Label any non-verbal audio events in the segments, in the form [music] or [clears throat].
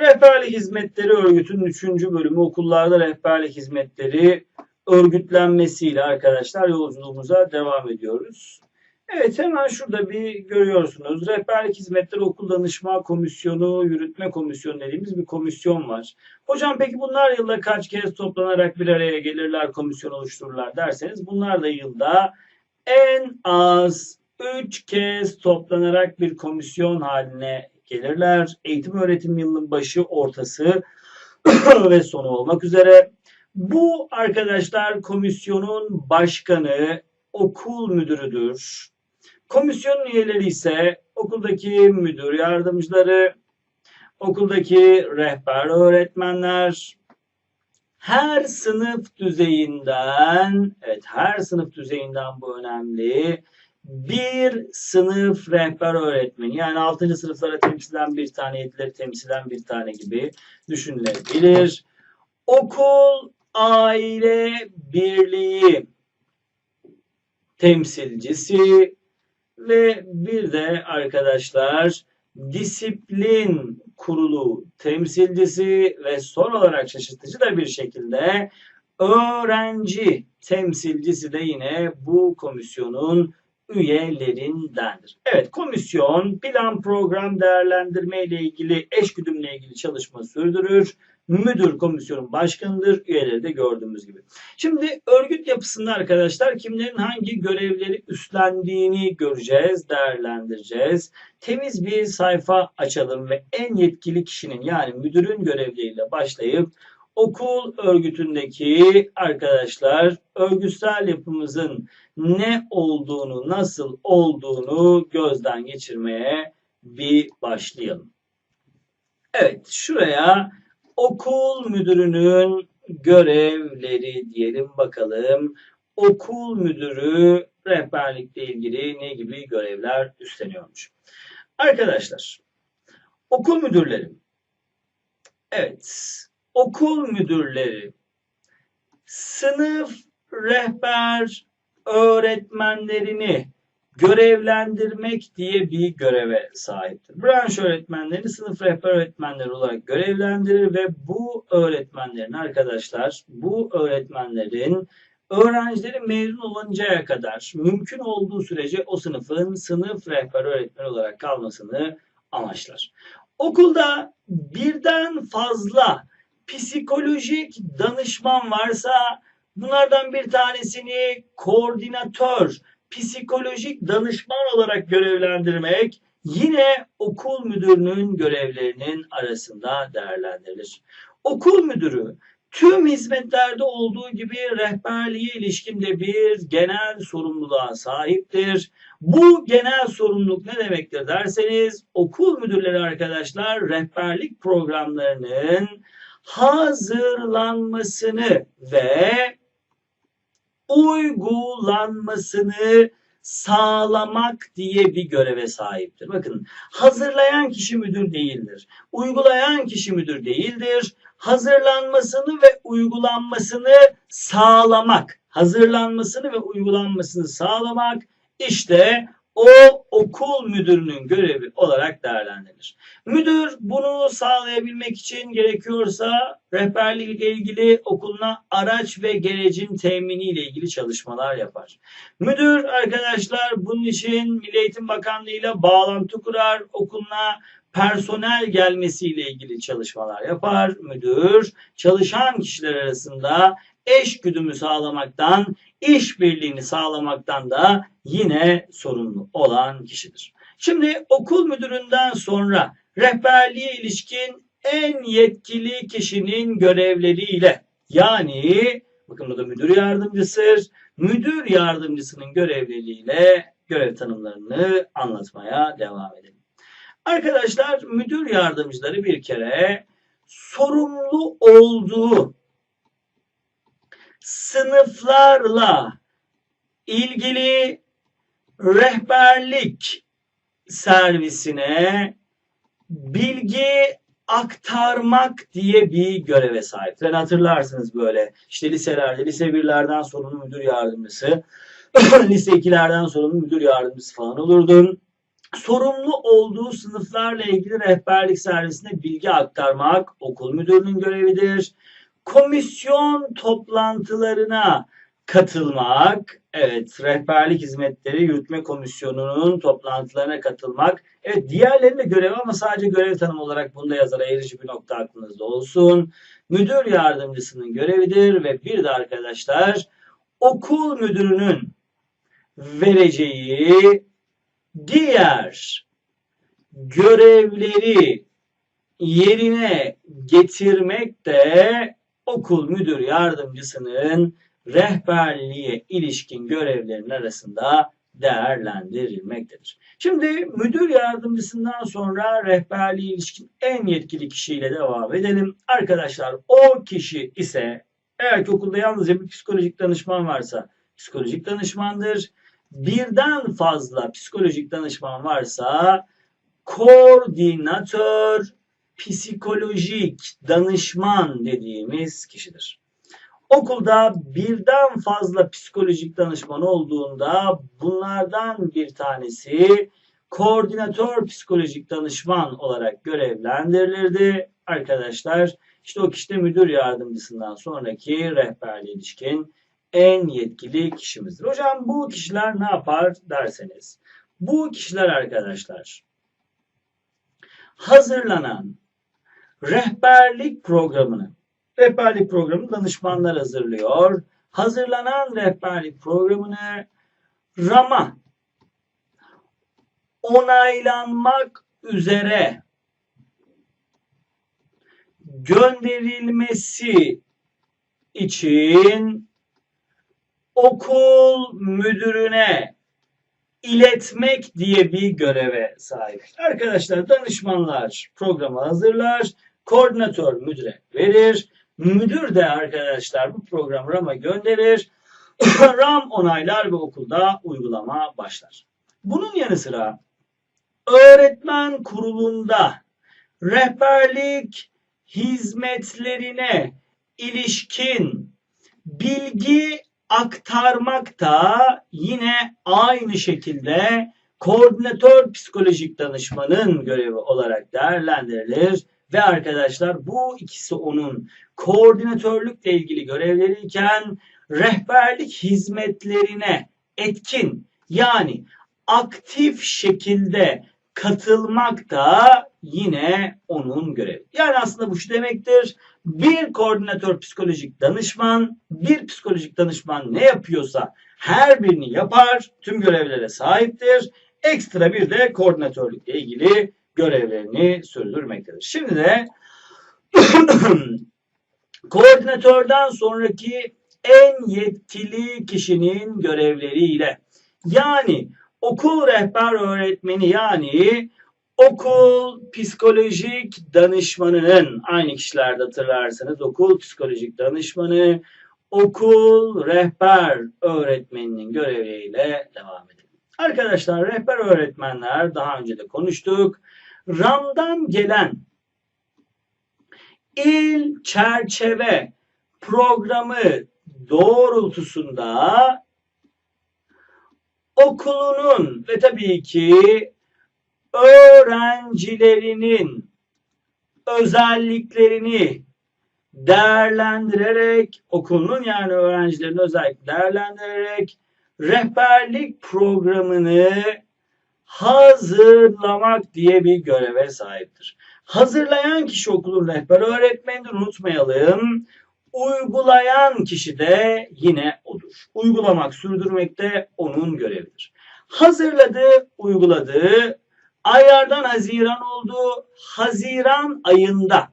Rehberlik Hizmetleri Örgütü'nün 3. bölümü okullarda rehberlik hizmetleri örgütlenmesiyle arkadaşlar yolculuğumuza devam ediyoruz. Evet hemen şurada bir görüyorsunuz. Rehberlik Hizmetleri Okul Danışma Komisyonu, Yürütme Komisyonu dediğimiz bir komisyon var. Hocam peki bunlar yılda kaç kez toplanarak bir araya gelirler, komisyon oluştururlar derseniz bunlar da yılda en az 3 kez toplanarak bir komisyon haline gelirler. Eğitim öğretim yılının başı, ortası [clears throat] ve sonu olmak üzere. Bu arkadaşlar komisyonun başkanı okul müdürüdür. Komisyonun üyeleri ise okuldaki müdür yardımcıları, okuldaki rehber öğretmenler, her sınıf düzeyinden, evet her sınıf düzeyinden bu önemli, bir sınıf rehber öğretmeni yani 6. sınıflara temsilen bir tane, 7'leri temsilen bir tane gibi düşünülebilir. Okul aile birliği temsilcisi ve bir de arkadaşlar disiplin kurulu temsilcisi ve son olarak şaşırtıcı da bir şekilde öğrenci temsilcisi de yine bu komisyonun üyelerindendir. Evet komisyon plan program değerlendirme ile ilgili eşgüdümle ilgili çalışma sürdürür. Müdür komisyonun başkanıdır. Üyeleri de gördüğümüz gibi. Şimdi örgüt yapısında arkadaşlar kimlerin hangi görevleri üstlendiğini göreceğiz, değerlendireceğiz. Temiz bir sayfa açalım ve en yetkili kişinin yani müdürün görevleriyle başlayıp okul örgütündeki arkadaşlar örgütsel yapımızın ne olduğunu, nasıl olduğunu gözden geçirmeye bir başlayalım. Evet, şuraya okul müdürünün görevleri diyelim bakalım. Okul müdürü rehberlikle ilgili ne gibi görevler üstleniyormuş? Arkadaşlar, okul müdürleri. Evet, okul müdürleri sınıf rehber öğretmenlerini görevlendirmek diye bir göreve sahiptir. Branş öğretmenlerini sınıf rehber öğretmenleri olarak görevlendirir ve bu öğretmenlerin arkadaşlar bu öğretmenlerin öğrencileri mezun oluncaya kadar mümkün olduğu sürece o sınıfın sınıf rehber öğretmen olarak kalmasını amaçlar. Okulda birden fazla psikolojik danışman varsa bunlardan bir tanesini koordinatör, psikolojik danışman olarak görevlendirmek yine okul müdürünün görevlerinin arasında değerlendirilir. Okul müdürü tüm hizmetlerde olduğu gibi rehberliğe ilişkin de bir genel sorumluluğa sahiptir. Bu genel sorumluluk ne demektir derseniz okul müdürleri arkadaşlar rehberlik programlarının hazırlanmasını ve uygulanmasını sağlamak diye bir göreve sahiptir. Bakın hazırlayan kişi müdür değildir. Uygulayan kişi müdür değildir. Hazırlanmasını ve uygulanmasını sağlamak, hazırlanmasını ve uygulanmasını sağlamak işte o okul müdürünün görevi olarak değerlendirilir. Müdür bunu sağlayabilmek için gerekiyorsa rehberlikle ilgili okuluna araç ve gerecin temini ile ilgili çalışmalar yapar. Müdür arkadaşlar bunun için Milli Eğitim Bakanlığı ile bağlantı kurar. Okuluna personel gelmesiyle ilgili çalışmalar yapar. Müdür çalışan kişiler arasında eş güdümü sağlamaktan, işbirliğini sağlamaktan da yine sorumlu olan kişidir. Şimdi okul müdüründen sonra rehberliğe ilişkin en yetkili kişinin görevleriyle yani bakın bu da müdür yardımcısı, müdür yardımcısının görevleriyle görev tanımlarını anlatmaya devam edelim. Arkadaşlar müdür yardımcıları bir kere sorumlu olduğu sınıflarla ilgili rehberlik servisine bilgi aktarmak diye bir göreve sahip. Sen hatırlarsınız böyle işte liselerde, lise 1'lerden sorumlu müdür yardımcısı, [clears throat] lise 2'lerden sorumlu müdür yardımcısı falan olurdun. sorumlu olduğu sınıflarla ilgili rehberlik servisine bilgi aktarmak okul müdürünün görevidir. Komisyon toplantılarına katılmak, evet rehberlik hizmetleri yürütme komisyonunun toplantılarına katılmak. Evet diğerlerinin de görevi ama sadece görev tanımı olarak bunda yazar ayırıcı bir nokta aklınızda olsun. Müdür yardımcısının görevidir ve bir de arkadaşlar okul müdürünün vereceği diğer görevleri yerine getirmek de okul müdür yardımcısının rehberliğe ilişkin görevlerin arasında değerlendirilmektedir. Şimdi müdür yardımcısından sonra rehberliğe ilişkin en yetkili kişiyle devam edelim. Arkadaşlar o kişi ise eğer ki okulda yalnızca bir psikolojik danışman varsa psikolojik danışmandır. Birden fazla psikolojik danışman varsa koordinatör psikolojik danışman dediğimiz kişidir. Okulda birden fazla psikolojik danışman olduğunda bunlardan bir tanesi koordinatör psikolojik danışman olarak görevlendirilirdi. Arkadaşlar işte o kişi de müdür yardımcısından sonraki rehberliğe ilişkin en yetkili kişimizdir. Hocam bu kişiler ne yapar derseniz. Bu kişiler arkadaşlar hazırlanan rehberlik programını rehberlik programını danışmanlar hazırlıyor. Hazırlanan rehberlik programını RAM'a onaylanmak üzere gönderilmesi için okul müdürüne iletmek diye bir göreve sahip. Arkadaşlar danışmanlar programı hazırlar, koordinatör müdüre verir. Müdür de arkadaşlar bu programı RAM'a gönderir. [clears throat] RAM onaylar ve okulda uygulama başlar. Bunun yanı sıra öğretmen kurulunda rehberlik hizmetlerine ilişkin bilgi aktarmak da yine aynı şekilde koordinatör psikolojik danışmanın görevi olarak değerlendirilir ve arkadaşlar bu ikisi onun koordinatörlükle ilgili görevleriyken rehberlik hizmetlerine etkin yani aktif şekilde katılmak da yine onun görevi. Yani aslında bu şu demektir. Bir koordinatör psikolojik danışman, bir psikolojik danışman ne yapıyorsa her birini yapar, tüm görevlere sahiptir. Ekstra bir de koordinatörlükle ilgili görevlerini sürdürmektedir. Şimdi de [clears throat] koordinatörden sonraki en yetkili kişinin görevleriyle yani okul rehber öğretmeni yani okul psikolojik danışmanının aynı kişilerde hatırlarsanız okul psikolojik danışmanı okul rehber öğretmeninin görevleriyle devam edelim. Arkadaşlar rehber öğretmenler daha önce de konuştuk. RAM'dan gelen il çerçeve programı doğrultusunda okulunun ve tabii ki öğrencilerinin özelliklerini değerlendirerek okulun yani öğrencilerin özellikle değerlendirerek rehberlik programını hazırlamak diye bir göreve sahiptir. Hazırlayan kişi okulun rehber öğretmenidir unutmayalım. Uygulayan kişi de yine odur. Uygulamak, sürdürmek de onun görevidir. Hazırladı, uyguladı. Aylardan Haziran oldu. Haziran ayında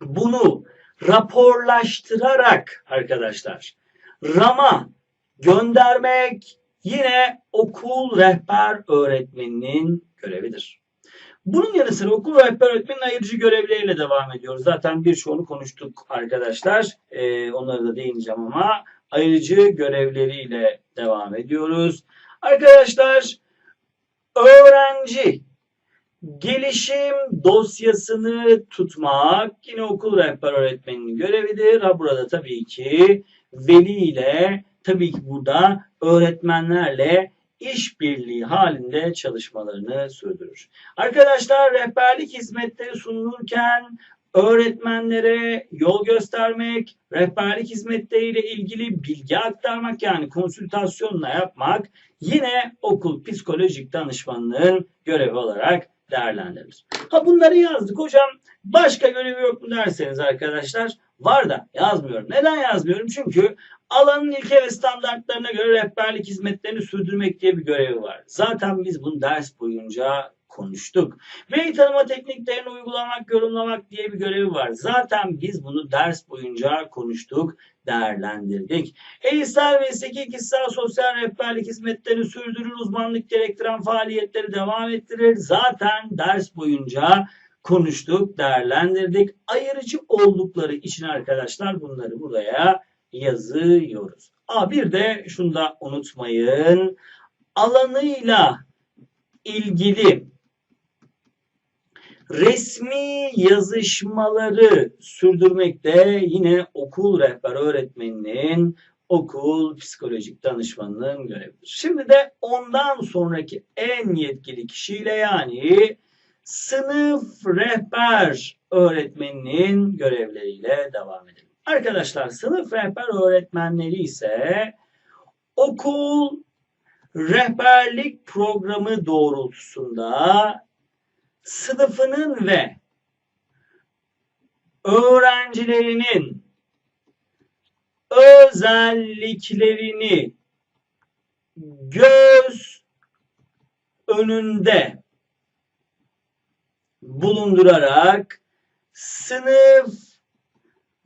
bunu raporlaştırarak arkadaşlar RAM'a göndermek yine okul rehber öğretmeninin görevidir. Bunun yanı sıra okul rehber öğretmenin ayırıcı görevleriyle devam ediyoruz. Zaten birçoğunu konuştuk arkadaşlar. Ee, onları da değineceğim ama ayırıcı görevleriyle devam ediyoruz. Arkadaşlar öğrenci gelişim dosyasını tutmak yine okul rehber öğretmeninin görevidir. Ha burada tabii ki veli ile tabii ki burada öğretmenlerle işbirliği halinde çalışmalarını sürdürür. Arkadaşlar rehberlik hizmetleri sunulurken öğretmenlere yol göstermek, rehberlik hizmetleriyle ilgili bilgi aktarmak yani konsültasyonla yapmak yine okul psikolojik danışmanlığın görevi olarak değerlendirilir. Ha bunları yazdık hocam başka görevi yok mu derseniz arkadaşlar var da yazmıyorum. Neden yazmıyorum? Çünkü alanın ilke ve standartlarına göre rehberlik hizmetlerini sürdürmek diye bir görevi var. Zaten biz bunu ders boyunca konuştuk. Veri tanıma tekniklerini uygulamak, yorumlamak diye bir görevi var. Zaten biz bunu ders boyunca konuştuk, değerlendirdik. Eğitsel ve istekil kişisel sosyal rehberlik hizmetlerini sürdürür, uzmanlık gerektiren faaliyetleri devam ettirir. Zaten ders boyunca konuştuk, değerlendirdik. Ayırıcı oldukları için arkadaşlar bunları buraya yazıyoruz. Aa, bir de şunu da unutmayın. Alanıyla ilgili resmi yazışmaları sürdürmekte yine okul rehber öğretmeninin okul psikolojik danışmanlığın görevidir. Şimdi de ondan sonraki en yetkili kişiyle yani sınıf rehber öğretmeninin görevleriyle devam edelim. Arkadaşlar sınıf rehber öğretmenleri ise okul rehberlik programı doğrultusunda sınıfının ve öğrencilerinin özelliklerini göz önünde bulundurarak sınıf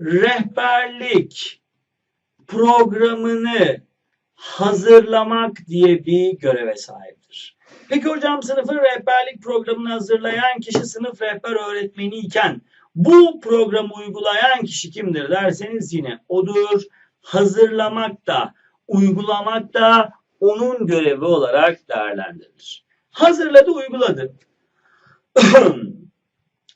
rehberlik programını hazırlamak diye bir göreve sahiptir. Peki hocam sınıfın rehberlik programını hazırlayan kişi sınıf rehber öğretmeni iken bu programı uygulayan kişi kimdir derseniz yine odur. Hazırlamak da, uygulamak da onun görevi olarak değerlendirilir. Hazırladı, uyguladı. [clears throat]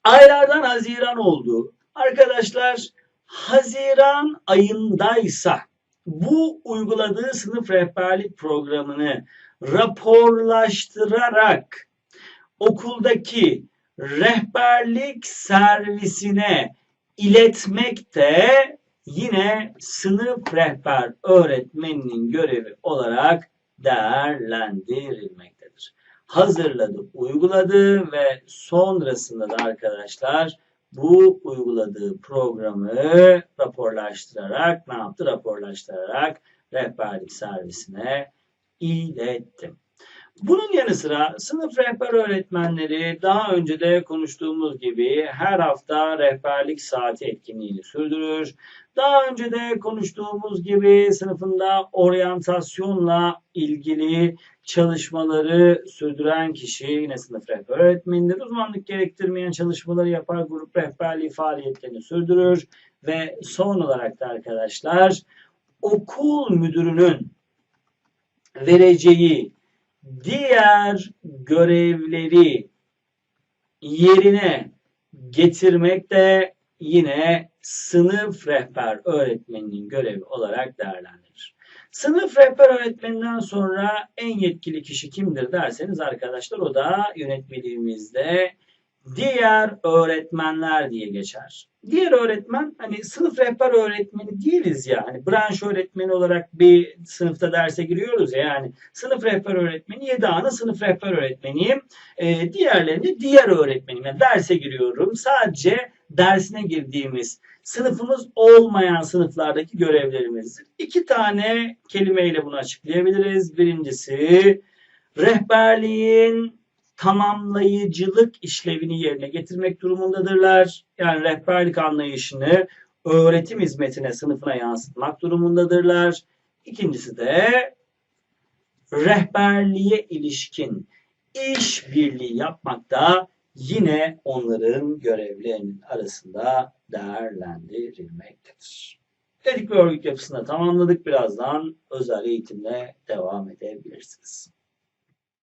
Aylardan Haziran oldu. Arkadaşlar Haziran ayındaysa bu uyguladığı sınıf rehberlik programını raporlaştırarak okuldaki rehberlik servisine iletmek de yine sınıf rehber öğretmeninin görevi olarak değerlendirilmektedir. Hazırladı, uyguladı ve sonrasında da arkadaşlar bu uyguladığı programı raporlaştırarak ne yaptı? Raporlaştırarak rehberlik servisine ilettim. Bunun yanı sıra sınıf rehber öğretmenleri daha önce de konuştuğumuz gibi her hafta rehberlik saati etkinliğini sürdürür. Daha önce de konuştuğumuz gibi sınıfında oryantasyonla ilgili çalışmaları sürdüren kişi yine sınıf rehber öğretmenidir. Uzmanlık gerektirmeyen çalışmaları yapar, grup rehberliği faaliyetlerini sürdürür ve son olarak da arkadaşlar okul müdürünün vereceği diğer görevleri yerine getirmek de yine sınıf rehber öğretmeninin görevi olarak değerlendirilir. Sınıf rehber öğretmeninden sonra en yetkili kişi kimdir derseniz arkadaşlar o da yönetmeliğimizde diğer öğretmenler diye geçer. Diğer öğretmen hani sınıf rehber öğretmeni değiliz ya. Hani branş öğretmeni olarak bir sınıfta derse giriyoruz ya. Yani sınıf rehber öğretmeni 7 ana sınıf rehber öğretmeniyim. Ee, diğerlerini diğer öğretmenim. Yani derse giriyorum. Sadece dersine girdiğimiz sınıfımız olmayan sınıflardaki görevlerimizdir. İki tane kelimeyle bunu açıklayabiliriz. Birincisi rehberliğin tamamlayıcılık işlevini yerine getirmek durumundadırlar. Yani rehberlik anlayışını öğretim hizmetine, sınıfına yansıtmak durumundadırlar. İkincisi de rehberliğe ilişkin iş birliği yapmak da yine onların görevlerinin arasında değerlendirilmektedir. Dedik ve örgüt yapısını tamamladık. Birazdan özel eğitimle devam edebilirsiniz.